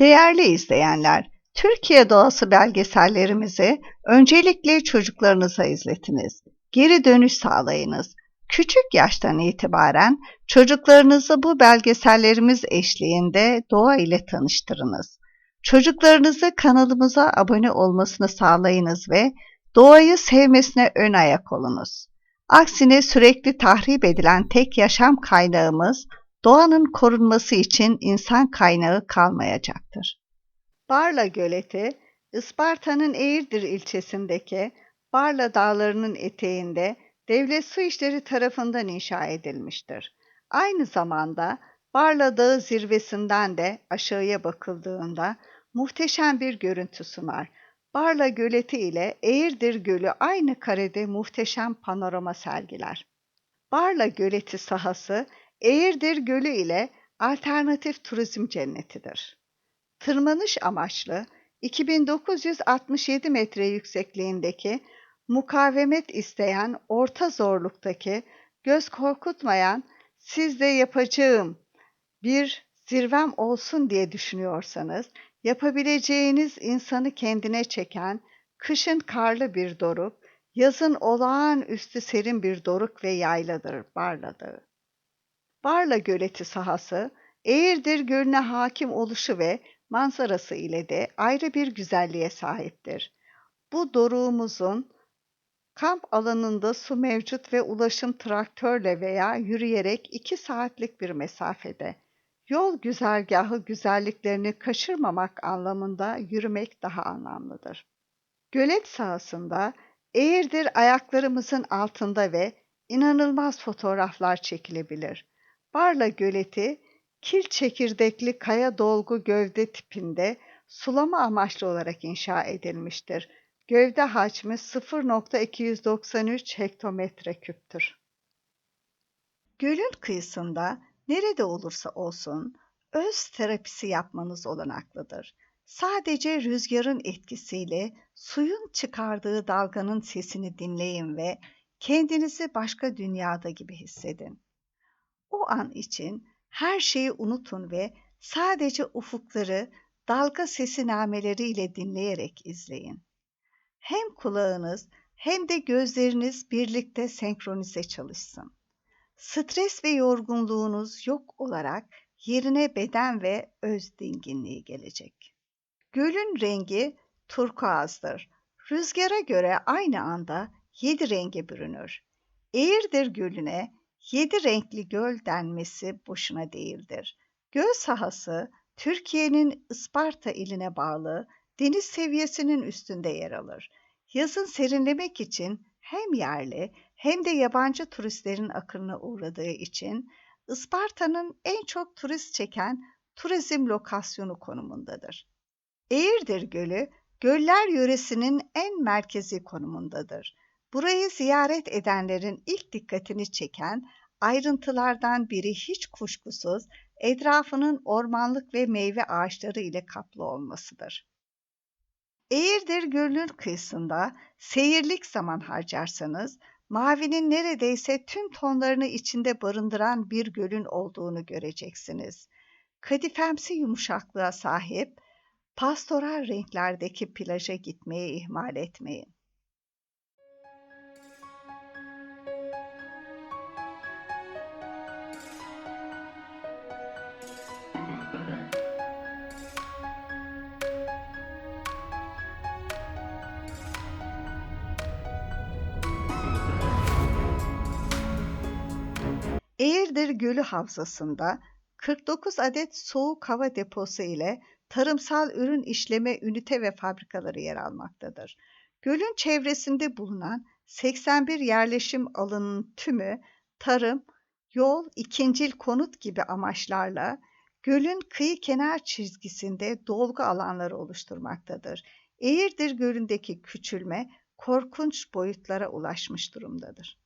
Değerli izleyenler, Türkiye doğası belgesellerimizi öncelikle çocuklarınıza izletiniz. Geri dönüş sağlayınız. Küçük yaştan itibaren çocuklarınızı bu belgesellerimiz eşliğinde doğa ile tanıştırınız. Çocuklarınızı kanalımıza abone olmasını sağlayınız ve doğayı sevmesine ön ayak olunuz. Aksine sürekli tahrip edilen tek yaşam kaynağımız doğanın korunması için insan kaynağı kalmayacaktır. Barla Göleti, Isparta'nın Eğirdir ilçesindeki Barla Dağları'nın eteğinde Devlet Su İşleri tarafından inşa edilmiştir. Aynı zamanda Barla Dağı zirvesinden de aşağıya bakıldığında muhteşem bir görüntü sunar. Barla Göleti ile Eğirdir Gölü aynı karede muhteşem panorama sergiler. Barla Göleti sahası Eğirdir Gölü ile alternatif turizm cennetidir. Tırmanış amaçlı 2967 metre yüksekliğindeki mukavemet isteyen orta zorluktaki göz korkutmayan siz de yapacağım bir zirvem olsun diye düşünüyorsanız yapabileceğiniz insanı kendine çeken kışın karlı bir doruk, yazın olağanüstü serin bir doruk ve yayladır Barla. Barla Göleti sahası, Eğirdir Gölü'ne hakim oluşu ve manzarası ile de ayrı bir güzelliğe sahiptir. Bu doruğumuzun kamp alanında su mevcut ve ulaşım traktörle veya yürüyerek 2 saatlik bir mesafede. Yol güzergahı güzelliklerini kaçırmamak anlamında yürümek daha anlamlıdır. Gölet sahasında Eğirdir ayaklarımızın altında ve inanılmaz fotoğraflar çekilebilir. Barla Göleti, kil çekirdekli kaya dolgu gövde tipinde sulama amaçlı olarak inşa edilmiştir. Gövde hacmi 0.293 hektometre küptür. Gölün kıyısında nerede olursa olsun öz terapisi yapmanız olanaklıdır. Sadece rüzgarın etkisiyle suyun çıkardığı dalganın sesini dinleyin ve kendinizi başka dünyada gibi hissedin. O an için her şeyi unutun ve sadece ufukları dalga sesinameleriyle dinleyerek izleyin. Hem kulağınız hem de gözleriniz birlikte senkronize çalışsın. Stres ve yorgunluğunuz yok olarak yerine beden ve öz dinginliği gelecek. Gölün rengi turkuazdır. Rüzgara göre aynı anda yedi renge bürünür. Eğirdir Gölü'ne yedi renkli göl denmesi boşuna değildir. Göl sahası Türkiye'nin Isparta iline bağlı deniz seviyesinin üstünde yer alır. Yazın serinlemek için hem yerli hem de yabancı turistlerin akınına uğradığı için Isparta'nın en çok turist çeken turizm lokasyonu konumundadır. Eğirdir Gölü, göller yöresinin en merkezi konumundadır. Burayı ziyaret edenlerin ilk dikkatini çeken ayrıntılardan biri hiç kuşkusuz etrafının ormanlık ve meyve ağaçları ile kaplı olmasıdır. Eğirdir Gölü'nün kıyısında seyirlik zaman harcarsanız, mavinin neredeyse tüm tonlarını içinde barındıran bir gölün olduğunu göreceksiniz. Kadifemsi yumuşaklığa sahip, pastoral renklerdeki plaja gitmeyi ihmal etmeyin. Eğirdir Gölü Havzası'nda 49 adet soğuk hava deposu ile tarımsal ürün işleme ünite ve fabrikaları yer almaktadır. Gölün çevresinde bulunan 81 yerleşim alanının tümü tarım, yol, ikincil konut gibi amaçlarla gölün kıyı kenar çizgisinde dolgu alanları oluşturmaktadır. Eğirdir Gölü'ndeki küçülme korkunç boyutlara ulaşmış durumdadır.